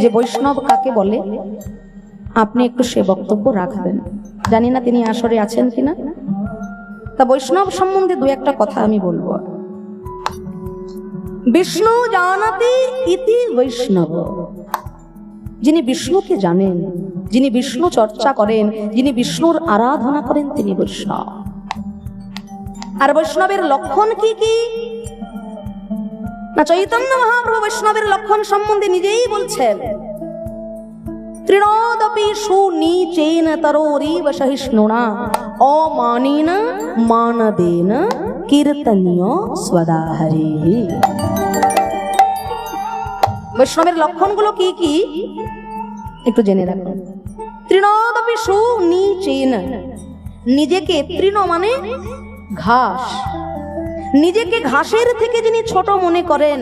যে বৈষ্ণব কাকে বলে, আপনি একটু সে বক্তব্য রাখবেন। জানি না তিনি আসরে আছেন কিনা। তা বৈষ্ণব সম্বন্ধে দু একটা কথা আমি বলব। বিষ্ণু জানাতি ইতি বৈষ্ণব। যিনি বিষ্ণুকে জানেন, যিনি বিষ্ণু চর্চা করেন, যিনি বিষ্ণুর আরাধনা করেন, তিনি বৈষ্ণব। আর বৈষ্ণবের লক্ষণ কি কি? না চৈতন্য মহাপ্রভু বৈষ্ণবের লক্ষণ সম্বন্ধে নিজেই বলছেন তৃণোদপি সুনীচেন অমানেন মানদেন কীর্তনীয় বৈষ্ণবের লক্ষণগুলো কি কি? একটু জেনে রাখুন তৃণোদপি সুনীচেন, নিজেকে তৃণ মানে ঘাস। নিজেকে ঘাসের থেকে যিনি ছোট মনে করেন,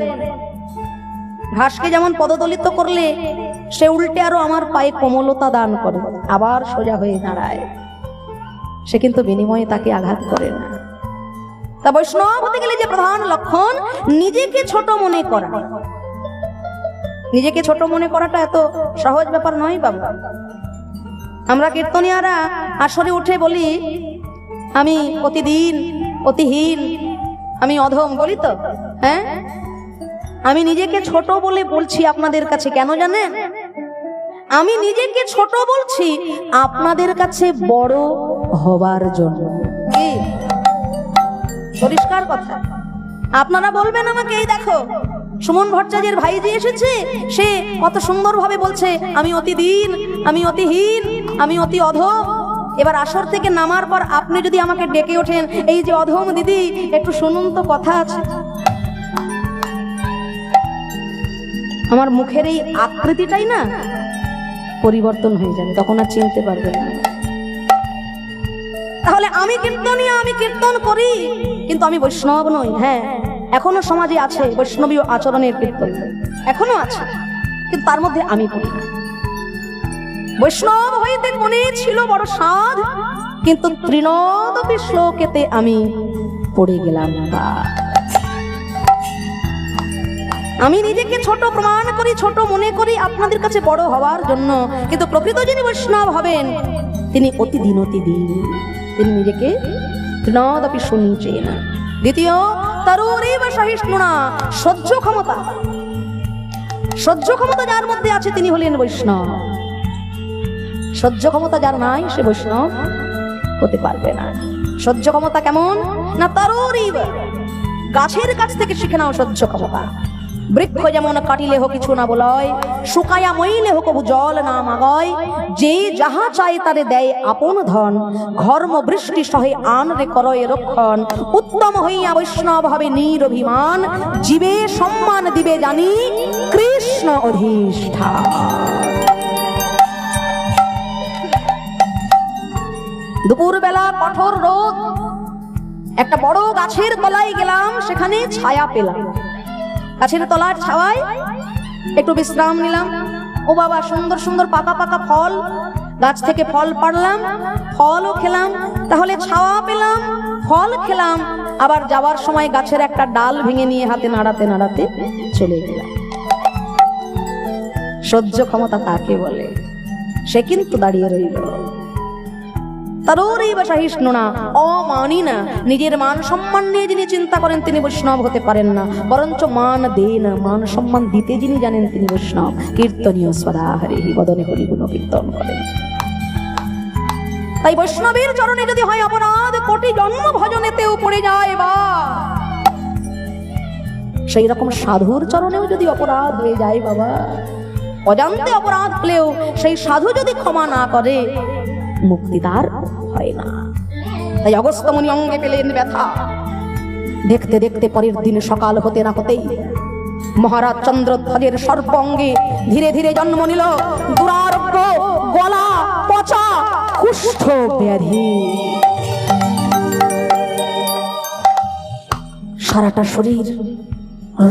ঘাসকে যেমন পদদলিত করলে, সে উল্টে আরও আমার পায়ে কোমলতা দান করে, আবার সোজা হয়ে দাঁড়ায়। সে কিন্তু বিনিময়ে তাকে আঘাত করে না। তা বৈষ্ণব হতে গেলে যে প্রধান লক্ষণ, নিজেকে ছোট মনে করা। নিজেকে ছোট মনে করাটা এত সহজ ব্যাপার নয় বাবা। আমরা কীর্তনিয়ারা আসরে উঠে বলি, আমি প্রতিদিন অতিহীন আমি অধম বলি তো? হ্যাঁ? আমি নিজেকে ছোট বলে বলছি আপনাদের কাছে, কেন জানেন? আমি নিজেকে ছোট বলছি আপনাদের কাছে বড় হবার জন্য। কি? পরিষ্কার কথা। আপনারা বলবেন আমাকে, এই দেখো, সুমন ভট্টাচার্যের ভাই যে এসেছে, সে কত সুন্দরভাবে বলছে, আমি অতি দিন, আমি অতিহীন আমি অতি অধম। এবার আসর থেকে নামার পর আপনি যদি আমাকে ডেকে ওঠেন, এই যে অধম দিদি, একটু শুনুন তো কথা আছে। আমার মুখের এই আকৃতিটাই না পরিবর্তন হয়ে যাবে, তখন আর চিনতে পারবে না। তাহলে আমি কীর্তনীয় আমি কীর্তন করি। কিন্তু আমি বৈষ্ণব নই হ্যাঁ। এখনও সমাজে আছে বৈষ্ণবীয় আচরণের কীর্তন। এখনও আছে। কিন্তু তার মধ্যে আমি করি। বৈষ্ণব হইতে মনে ছিল বড় সাধ, কিন্তু তৃণদপি শ্লোকেতে আমি পড়ে গেলাম আমি নিজেকে ছোট প্রমাণ করি, ছোট মনে করি, আপনাদের কাছে বড় হওয়ার জন্য। কিন্তু প্রকৃত যিনি বৈষ্ণব হবেন, তিনি অতিদিন অতিদিন, তিনি নিজেকে তৃণদপি শুনছেন। দ্বিতীয়, তরুরেব সহিষ্ণুনা, সহ্য ক্ষমতা। সহ্য ক্ষমতা যার মধ্যে আছে, তিনি হলেন বৈষ্ণব। সহ্য ক্ষমতা যার নাই, সে বৈষ্ণব হতে পারবে না। সহ্য ক্ষমতা কেমন? না তরুরিব গাছের কাছ থেকে শিখে নাও সহ্য ক্ষমতা। বৃক্ষ যেমন কাটিলে হোক কিছু না বলয়, শুকায়া মইলে হোক জল না মাগয়। যে যাহা চায় তারে দেয় আপন ধন। ঘর্ম বৃষ্টি সহে আন রে করয় রক্ষণ। উত্তম হইয়া বৈষ্ণব হবে নিরভিমান জীবে সম্মান দিবে জানি কৃষ্ণ অধিষ্ঠা দুপুরবেলা কঠোর রোদ। একটা বড় গাছের তলায় গেলাম, সেখানে ছায়া পেলাম। গাছের তলার ছাওয়ায় একটু বিশ্রাম নিলাম। ও বাবা, সুন্দর সুন্দর পাকা পাকা ফল। গাছ থেকে ফল পাড়লাম, ফলও খেলাম। তাহলে ছাওয়া পেলাম, ফল খেলাম। আবার যাওয়ার সময় গাছের একটা ডাল ভেঙে নিয়ে হাতে নাড়াতে নাড়াতে চলে গেলাম। সহ্য ক্ষমতা তাকে বলে? সে কিন্তু দাঁড়িয়ে রইল। তারই বা সহিষ্ণু না, অমানি না। নিজের মান সম্মান নিয়ে যিনি চিন্তা করেন, তিনি বৈষ্ণব হতে পারেন না। বরঞ্চ মান দে না মান সম্মান দিতে যিনি জানেন, তিনি বৈষ্ণব। কীর্তনীয় সদা হরি বদনে হরি গুণ কীর্তন করেন। তাই বৈষ্ণবের চরণে যদি হয় অপরাধ, কোটি জন্ম ভজনেতেও পড়ে যায় বা। সেই রকম সাধুর চরণেও যদি অপরাধ হয়ে যায় বাবা। অজান্তে অপরাধ হলেও সেই সাধু যদি ক্ষমা না করে মুক্তি তার হয় না। তাই অগস্ত্যমণি অঙ্গে পেলেন ব্যথা। দেখতে দেখতে পরের দিন সকাল হতে না হতেই মহারাজ চন্দ্রধ্বজের সর্ব অঙ্গে ধীরে ধীরে জন্ম নিল দুরারোগ্য, গলা, পচা, কুষ্ঠ ব্যাধি। সারাটা শরীর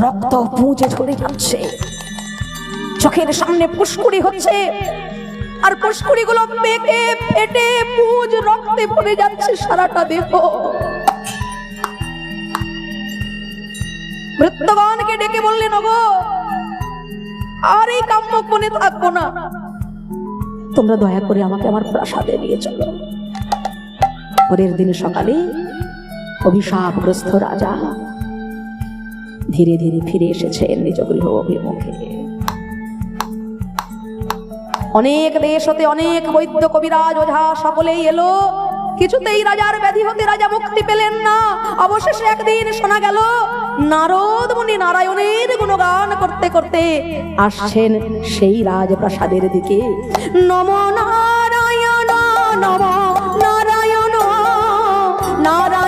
রক্ত পুঁজে ঝরে যাচ্ছে। চোখের সামনে পুষ্কুড়ি হচ্ছে। আর পুষ্কুড়ি গুলো পেকে ফেটে পুজ রক্তে ভরে যাচ্ছে সারাটা দেহ। মৃত্যুগণকে ডেকে বললেন ওগো আর এই কাম্য কোণে থাকব না। তোমরা দয়া করে আমাকে আমার প্রাসাদে নিয়ে চলো। পরের দিন সকালে অভিশাপগ্রস্ত রাজা ধীরে ধীরে ফিরে এসেছেন নিজ গৃহ অভিমুখে। অনেক দেশ হতে অনেক বৈদ্য কবিরাজ, ওঝা সকলেই এলো। কিছুতেই রাজার ব্যাধি হতে রাজা মুক্তি পেলেন না। অবশেষে একদিন শোনা গেল, নারদ মুনি নারায়ণের গুণগান করতে করতে আসছেন সেই রাজপ্রাসাদের দিকে। নম নারায়ণ নম নারায়ণ নারায়ণ।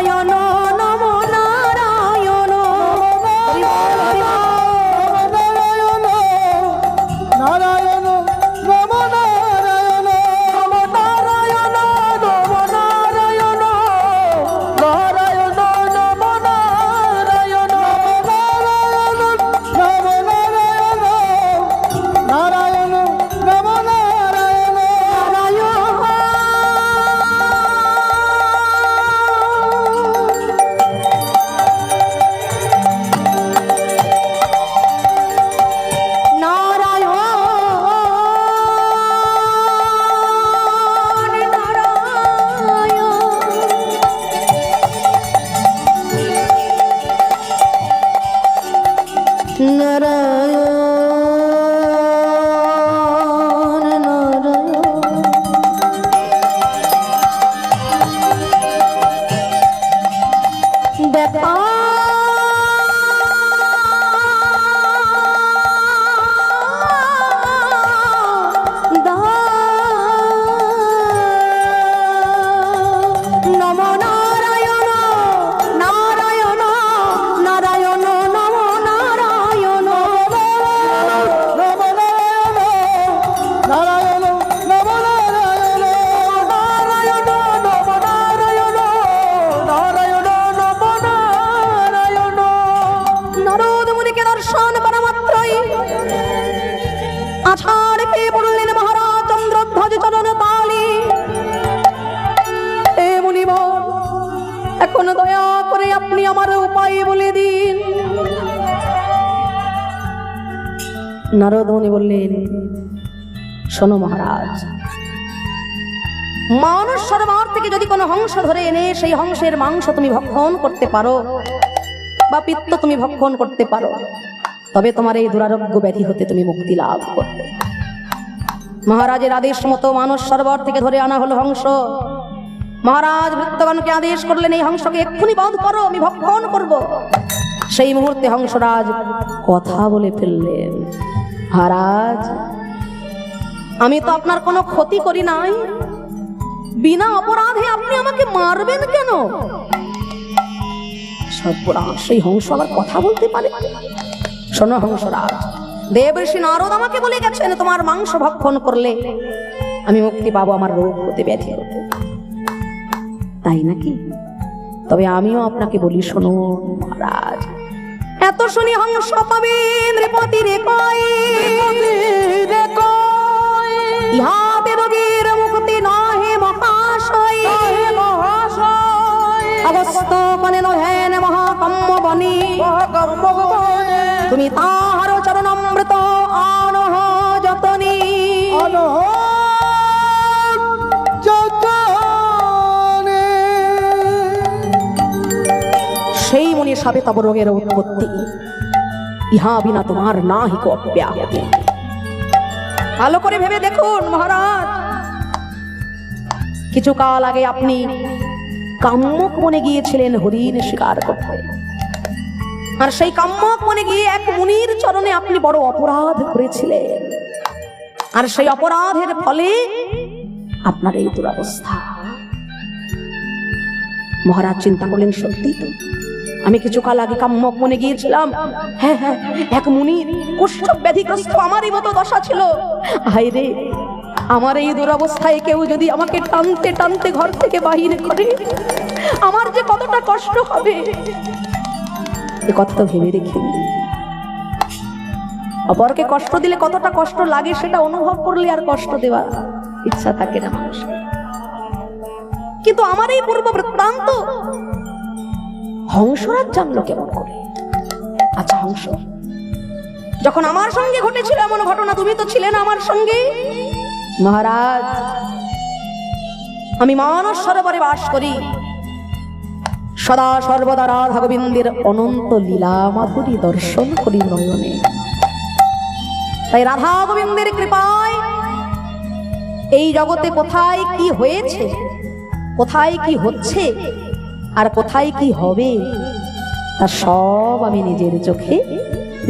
নারদ মুনি বললেন, শোনো মহারাজ মানুষ সরোবর থেকে যদি কোনো হংস ধরে এনে সেই হংসের মাংস তুমি ভক্ষণ করতে পারো বা পিত্ত তুমি ভক্ষণ করতে পারো, তবে তোমার এই দুরারোগ্য ব্যাধি হতে তুমি মুক্তি লাভ করবে। মহারাজের আদেশ মতো মানুষ সরোবর থেকে ধরে আনা হলো হংস। মহারাজ ভৃত্যগণকে আদেশ করলেন, এই হংসকে এক্ষুনি বন্ধ করো, আমি ভক্ষণ করব। সেই মুহূর্তে হংসরাজ কথা বলে ফেললেন। মহারাজ। আমি তো আপনার কোনো ক্ষতি করি নাই। বিনা অপরাধে আপনি আমাকে মারবেন কেন? সেই হংস আবার কথা বলতে পারে। শোনো হংসরাজ, দেব ঋষি নারদ আমাকে বলে গেছেন তোমার মাংস ভক্ষণ করলে। আমি মুক্তি পাবো আমার রোগ হতে ব্যাধি হতে তাই নাকি? তবে আমিও আপনাকে বলি, শোনো মহারাজ এত শুনি হংস তবে নৃপতি রে কয়। ইহাতে রোগীর মুক্তি নহে মহাশয়। হে মহাশয়। অবস্থ মানে নহেন মহাকম্ম বনি। তুমি তাহার চরণামৃত আনহ যতনি। অনহ মনে সবে তব রোগের উৎপত্তি। ইহা বিনা তোমার না হিক ভালো করে ভেবে দেখুন, মহারাজ। কিছু কাল আগে আপনি কাম্যক মনে গিয়েছিলেন হরিণ শিকার করতে। আর সেই কাম্যক মনে গিয়ে এক মুনির চরণে আপনি বড় অপরাধ করেছিলেন। আর সেই অপরাধের ফলে আপনার এই দুরবস্থা। মহারাজ চিন্তা করলেন, সত্যি তো? আমি কিছুকাল আগে কাম্যক মনে গিয়েছিলাম। হ্যাঁ হ্যাঁ এক মুনি কুষ্ঠ ব্যাধিগ্রস্ত আমারই মতো দশা ছিল। হাই রে, আমার এই দুরবস্থায় কেউ যদি আমাকে টানতে টানতে ঘর থেকে বাহির করে, আমার যে কতটা কষ্ট হবে? এ কথা তো ভেবে দেখিনি অপরকে কষ্ট দিলে কতটা কষ্ট লাগে, সেটা অনুভব করলে আর কষ্ট দেওয়া ইচ্ছা থাকে না মানুষের। কিন্তু আমার এই পূর্ব বৃত্তান্ত হংসরাজ জানলো কেমন করে? আচ্ছা হংস, যখন আমার সঙ্গে ঘটেছিল এমন ঘটনা, তুমি তো ছিলে না আমার সঙ্গে। মহারাজ, আমি মানস সরোবরে বাস করি। সদা সর্বদা রাধা গোবিন্দের অনন্ত লীলা মাধুরী দর্শন করি নয়নে। তাই রাধা গোবিন্দের কৃপায় এই জগতে কোথায় কি হয়েছে কোথায় কি হচ্ছে? আর কোথায় কি হবে? তা সব আমি নিজের চোখে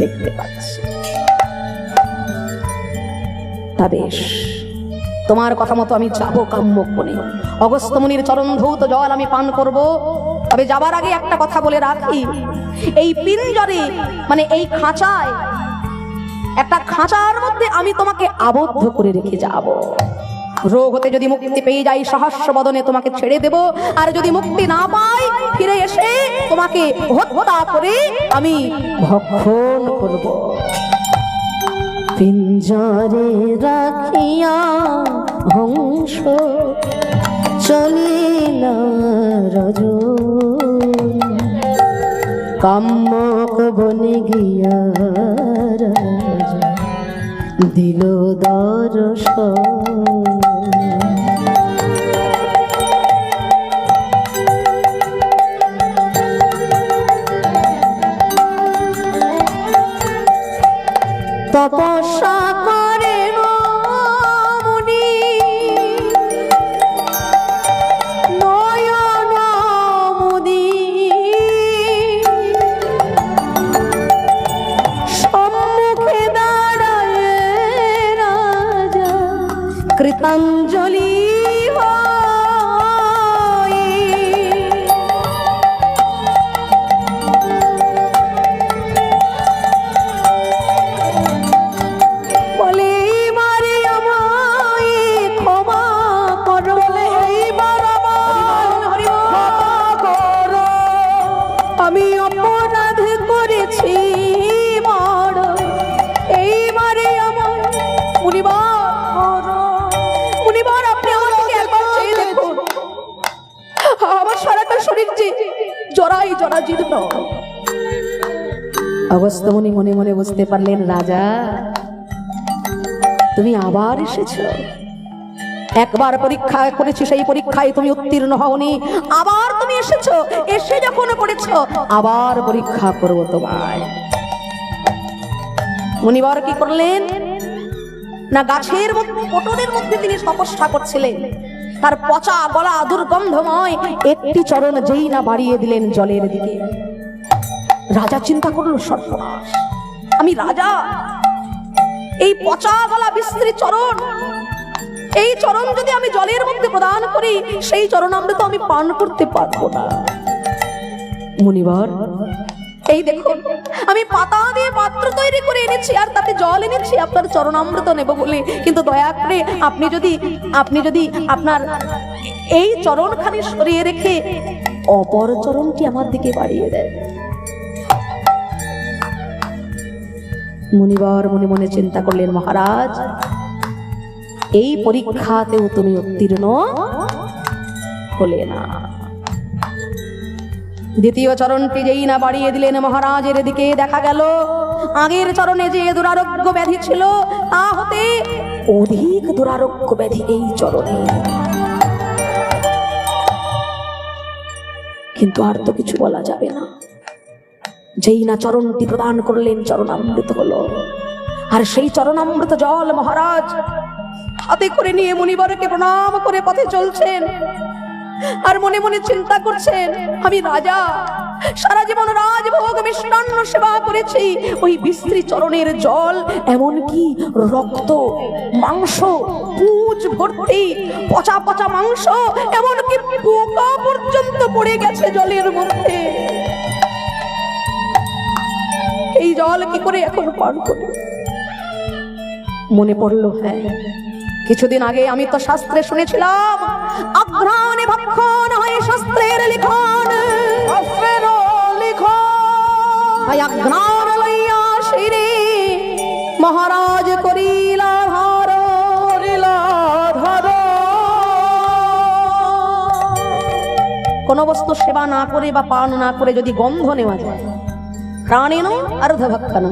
দেখতে পাচ্ছি। তা বেশ, তোমার কথা মতো আমি যাব কাম্যক্ষণে অগস্ত্যমুনির চরণ ধৌত জল আমি পান করব। তবে যাবার আগে একটা কথা বলে রাখি। এই পিঞ্জরে মানে এই খাঁচায়, একটা খাঁচার মধ্যে আমি তোমাকে আবদ্ধ করে রেখে যাব। রোগ হতে যদি মুক্তি পেয়ে যাই, সহস্র বদনে তোমাকে ছেড়ে দেব। আর যদি মুক্তি না পাই, ফিরে এসে তোমাকে হত্যা করে আমি ভক্ষণ করব। পিঞ্জরে রাখিয়া হংস চলিল রজ কাম্যক বনে গিয়া দিল দর্শন তপস্যা করে মুনি নয়ন মুদি রাজা কৃতাঞ্জলি জরাই জরা জীর্ণ অগস্ত্যমণি মনে মনে বুঝতে পারলেন, রাজা, তুমি আবার এসেছ। একবার পরীক্ষা করেছি, সেই পরীক্ষায় তুমি উত্তীর্ণ হওনি। আবার তুমি এসেছ, এসে যখন পড়েছ, আবার পরীক্ষা করব তোমায়। মুনিবার কি করলেন? না গাছের মধ্যে, পটলের মধ্যে তিনি তপস্যা করছিলেন। তার পচা গলা দুর্গন্ধময় একটি চরণ যেই না বাড়িয়ে দিলেন জলের দিকে। রাজা চিন্তা করল, সর্বনাশ, আমি রাজা। এই পচা গলা বিস্ত্রী চরণ, এই চরণ যদি আমি জলের মধ্যে প্রদান করি, সেই চরণ আমরা তো আমি পান করতে পারব না। মুনিবার এই দেখুন, আমি পাতা দিয়ে পাত্র তৈরি করে এনেছি, আর তাতে জল এনেছি, আপনার চরণামৃত নেব বলে। কিন্তু দয়া করে আপনি যদি আপনি যদি আপনার এই চরণখানি সরিয়ে রেখে অপর চরণটি আমার দিকে বাড়িয়ে দেয় মুনিবার মনে মনে চিন্তা করলেন, মহারাজ, এই পরীক্ষাতেও তুমি উত্তীর্ণ হলে না। দ্বিতীয় চরণটি যেই না বাড়িয়ে দিলেন মহারাজের দিকে দেখা গেল। আগের চরণে যে দুরারোগ্য ব্যাধি ছিল, তা হতে অধিক দুরারোগ্য ব্যাধি এই চরণে। কিন্তু আর তো কিছু বলা যাবে না। যেই না চরণটি প্রদান করলেন চরণামৃত হলো। আর সেই চরণামৃত জল মহারাজ হাতে করে নিয়ে মুনিবরকে প্রণাম করে পথে চলছেন। আর মনে মনে চিন্তা করছেন, আমি রাজা। সারা জীবন রাজভোগ মিষ্টান্ন সেবা করেছি। ওই বিস্ত্রী চরণের জল, এমনকি রক্ত, মাংস, পুজ ভর্তি, পচা পচা মাংস, এমনকি পোকা পর্যন্ত পড়ে গেছে জলের মধ্যে। এই জল কি করে এখন পান করি মনে পড়ল হ্যাঁ। কিছুদিন আগে আমি তো শাস্ত্রে শুনেছিলাম আঘ্রাণে ভক্ষণ হয় শাস্ত্রের লিখন। শাস্ত্রের লইয়া শিরে মহারাজ করিলা ধার। কোন বস্তু সেবা না করে বা পান না করে যদি গন্ধ নেওয়া যায় প্রাণেন অর্ধভক্ষণ